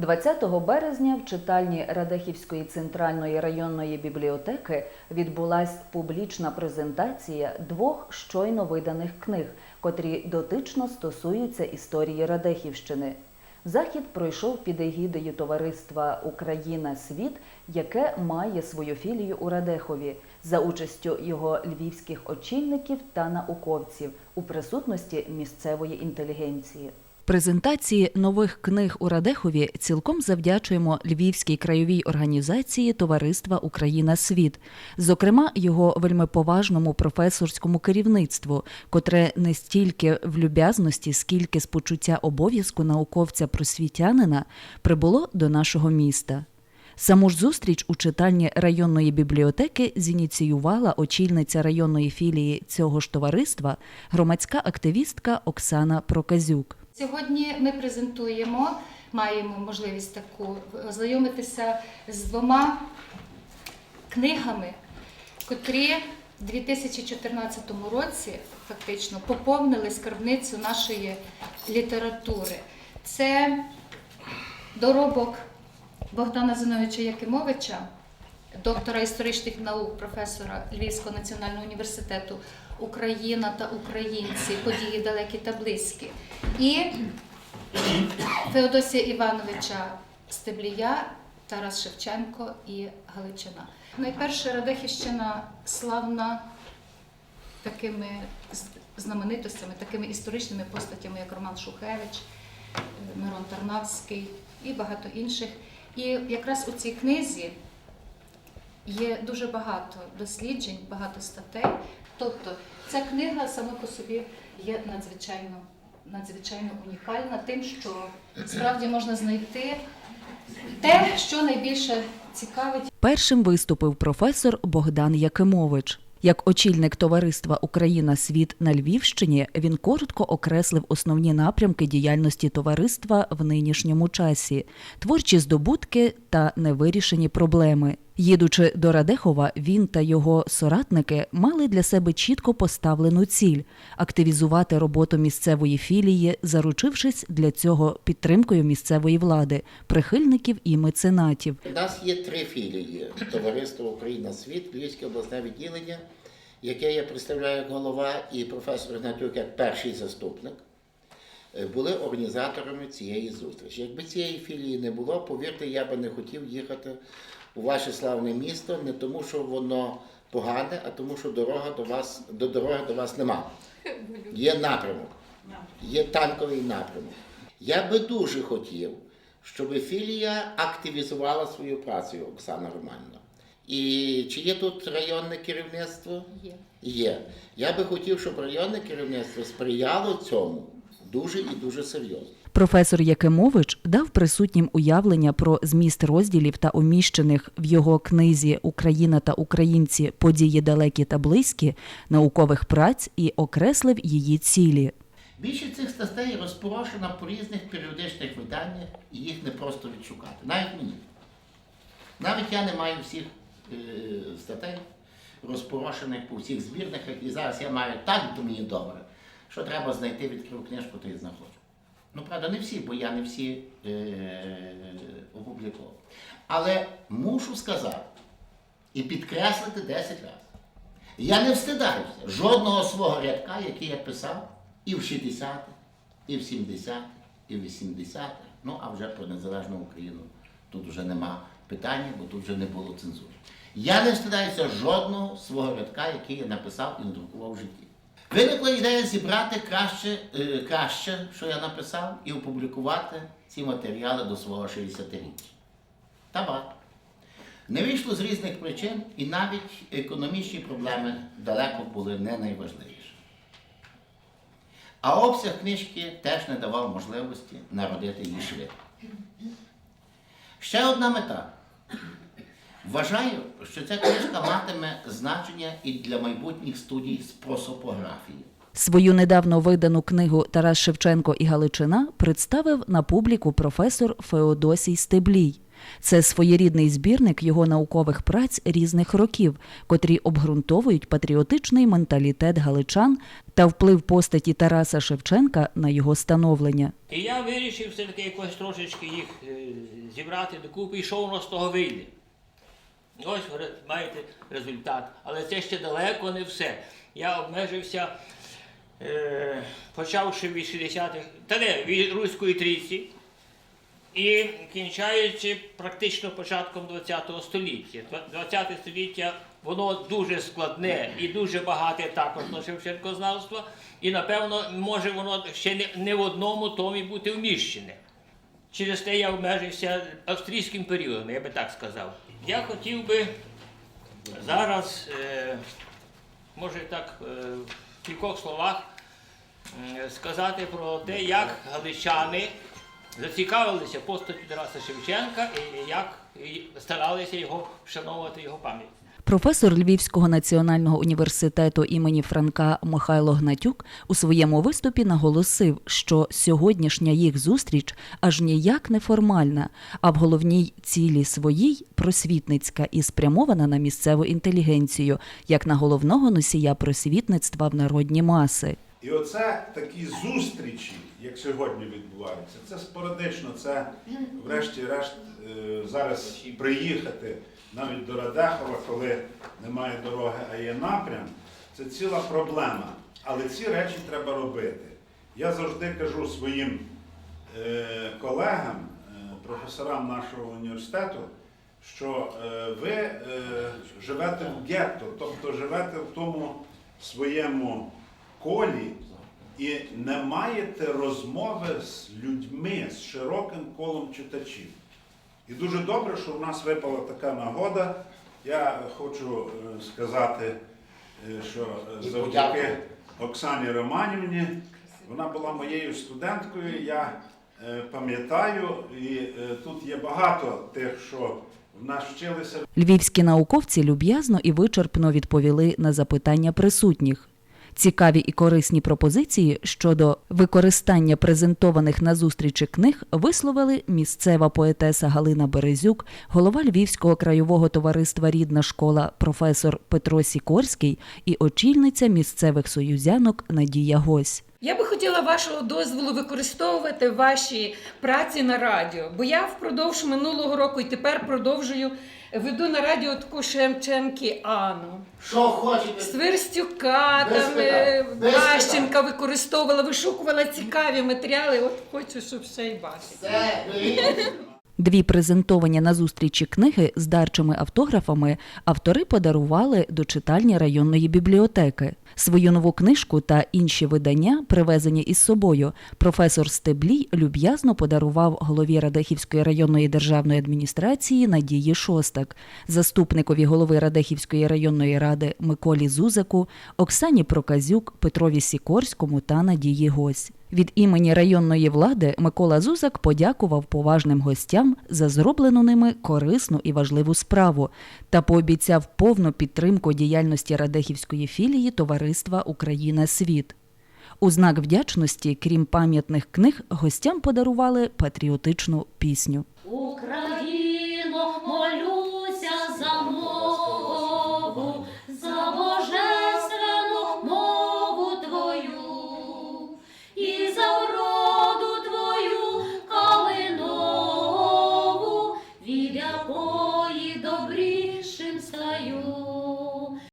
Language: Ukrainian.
20 березня в читальні Радехівської центральної районної бібліотеки відбулась публічна презентація двох щойно виданих книг, котрі дотично стосуються історії Радехівщини. Захід пройшов під егідою товариства Україна Світ, яке має свою філію у Радехові за участю його львівських очільників та науковців у присутності місцевої інтелігенції. Презентації нових книг у Радехові цілком завдячуємо Львівській краєвій організації Товариства Україна Світ, зокрема його вельмиповажному професорському керівництву, котре не стільки в люб'язності, скільки з почуття обов'язку науковця просвітянина прибуло до нашого міста. Саму ж зустріч у читальні районної бібліотеки зініціювала очільниця районної філії цього ж товариства, громадська активістка Оксана Проказюк. Сьогодні ми презентуємо, маємо можливість таку ознайомитися з двома книгами, котрі в 2014 році фактично поповнили скарбницю нашої літератури. Це доробок Богдана Зиновича Якимовича, доктора історичних наук, професора Львівського національного університету Україна та українці, події далекі та близькі. І Феодосія Івановича Стеблія, Тарас Шевченко і Галичина. Найперше Радехівщина славна такими знаменитостями, такими історичними постатями, як Роман Шухевич, Мирон Тарнавський і багато інших. І якраз у цій книзі є дуже багато досліджень, багато статей. Тобто ця книга сама по собі є надзвичайно, надзвичайно унікальна, тим, що справді можна знайти те, що найбільше цікавить Першим виступив професор Богдан Якимович. Як очільник товариства Україна Світ на Львівщині він коротко окреслив основні напрямки діяльності товариства в нинішньому часі, творчі здобутки та невирішені проблеми. Їдучи до Радехова, він та його соратники мали для себе чітко поставлену ціль активізувати роботу місцевої філії, заручившись для цього підтримкою місцевої влади, прихильників і меценатів. У нас є три філії: Товариство Україна Світ, Львівське обласне відділення, яке я представляю як голова, і професор Гнатюк як перший заступник. Е, Були організаторами цієї зустрічі. Якби цієї філії не було, повірте, я би не хотів їхати у ваше славне місто, не тому, що воно погане, а тому, що дорога до вас, до дороги до вас нема. Є напрямок, є танковий напрямок. Я би дуже хотів, щоб філія активізувала свою працю, Оксана Романівна. І чи є тут районне керівництво? є. Є. Я би хотів, щоб районне керівництво сприяло цьому дуже і дуже серйозно. Професор Якимович дав присутнім уявлення про зміст розділів та уміщених в його книзі Україна та українці події далекі та близькі наукових праць і окреслив її цілі. Більшість цих статей розпорошена по різних періодичних виданнях, і їх не просто відшукати. Навіть мені. Навіть я не маю всіх е, статей розпорошених по всіх збірниках, і зараз я маю так до мені добре, що треба знайти, відкрив книжку, то і знаходжу. Ну, правда, не всі, бо я не всі е, опублікував. Але мушу сказати і підкреслити 10 разів. Я не встидаюся жодного свого рядка, який я писав і в 60-х, і в 70-х, і в 80-х. Ну, а вже про незалежну Україну тут вже нема питання, бо тут вже не було цензури. Я не встидаюся жодного свого рядка, який я написав і надрукував в житті. Виникла ідея зібрати краще, е, краще, що я написав, і опублікувати ці матеріали до свого 60-річчя. Та багато. Не вийшло з різних причин, і навіть економічні проблеми далеко були не найважливіші. А обсяг книжки теж не давав можливості народити її швидко. Ще одна мета. Вважаю, що ця книжка матиме значення і для майбутніх студій з просопографії. Свою недавно видану книгу Тарас Шевченко і Галичина представив на публіку професор Феодосій Стеблій. Це своєрідний збірник його наукових праць різних років, котрі обґрунтовують патріотичний менталітет галичан та вплив постаті Тараса Шевченка на його становлення. І я вирішив все-таки якось трошечки їх е, зібрати докупи, і що воно з того вийде. Ось ви маєте результат. Але це ще далеко не все. Я обмежився, е, почавши від 60-х, та не, від Руської трійці і кінчаючи практично початком ХХ століття. ХХ століття воно дуже складне і дуже багате також на Шевченкознавство, і напевно може воно ще не в одному томі бути вміщене. Через те я обмежився австрійським періодом, я би так сказав. Я хотів би зараз, е, може так, е, в кількох словах сказати про те, як галичани зацікавилися постаттю Тараса Шевченка і як старалися його вшановувати його пам'ять. Професор Львівського національного університету імені Франка Михайло Гнатюк у своєму виступі наголосив, що сьогоднішня їх зустріч аж ніяк не формальна, а в головній цілі своїй просвітницька і спрямована на місцеву інтелігенцію, як на головного носія просвітництва в народні маси. І оце такі зустрічі, як сьогодні відбуваються, це спорадично, це врешті-решт е, зараз приїхати навіть до Радехова, коли немає дороги, а є напрям, це ціла проблема. Але ці речі треба робити. Я завжди кажу своїм е, колегам, е, професорам нашого університету, що е, ви живете в гетто, тобто живете в тому своєму колі і не маєте розмови з людьми, з широким колом читачів. І дуже добре, що в нас випала така нагода. Я хочу е, сказати, е, що е, завдяки. Оксані Романівні, вона була моєю студенткою, я пам'ятаю, і тут є багато тих, що в нас вчилися Львівські науковці люб'язно і вичерпно відповіли на запитання присутніх. Цікаві і корисні пропозиції щодо використання презентованих на зустрічі книг висловили місцева поетеса Галина Березюк, голова Львівського краєвого товариства Рідна школа професор Петро Сікорський і очільниця місцевих союзянок Надія Гось. Я би хотіла вашого дозволу використовувати ваші праці на радіо, бо я впродовж минулого року і тепер продовжую веду на радіо таку Шемченки Ану. Що хочете? Сверстюка, Без там е, Ващенка використовувала, вишукувала цікаві матеріали. От хочу, щоб ще й бачити. Дві презентовані на зустрічі книги з дарчими автографами автори подарували до читальні районної бібліотеки. Свою нову книжку та інші видання, привезені із собою, професор Стеблій люб'язно подарував голові Радехівської районної державної адміністрації Надії Шостак, заступникові голови Радехівської районної ради Миколі Зузаку, Оксані Проказюк, Петрові Сікорському та Надії Гось. Від імені районної влади Микола Зузак подякував поважним гостям за зроблену ними корисну і важливу справу та пообіцяв повну підтримку діяльності Радехівської філії Товариства Україна Світ. У знак вдячності, крім пам'ятних книг, гостям подарували патріотичну пісню. Україна